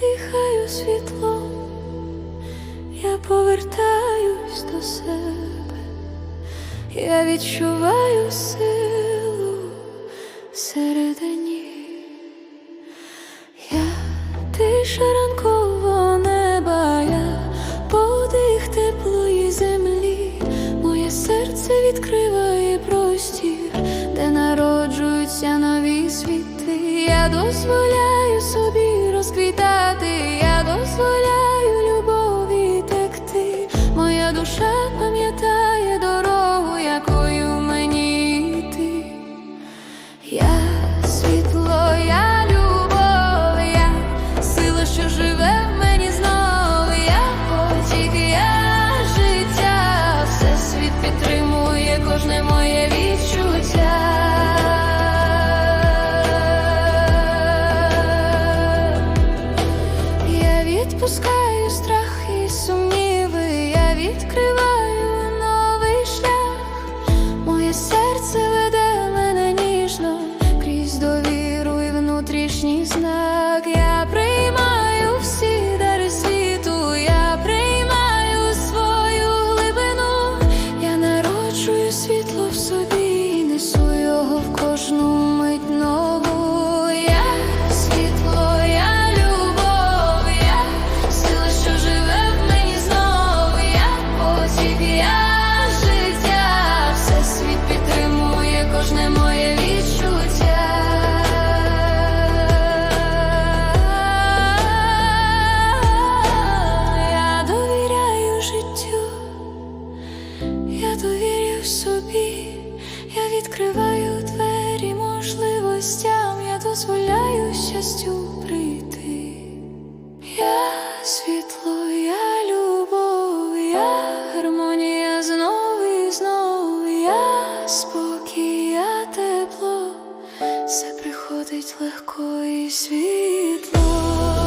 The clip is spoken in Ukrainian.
дихаю світлом, я повертаюсь до себе, я відчуваю силу всередині, я тиша ранкового неба, я подих теплої землі, моє серце відкриває простір, де народжуються нові світи, я дозволяю собі. कृता відпускаю страх і сумніви, я відкриваю відкриваю двері можливостям, я дозволяю щастю прийти. Я світло, я любов, я гармонія знов і знов, я спокій, я тепло, все приходить легко і світло.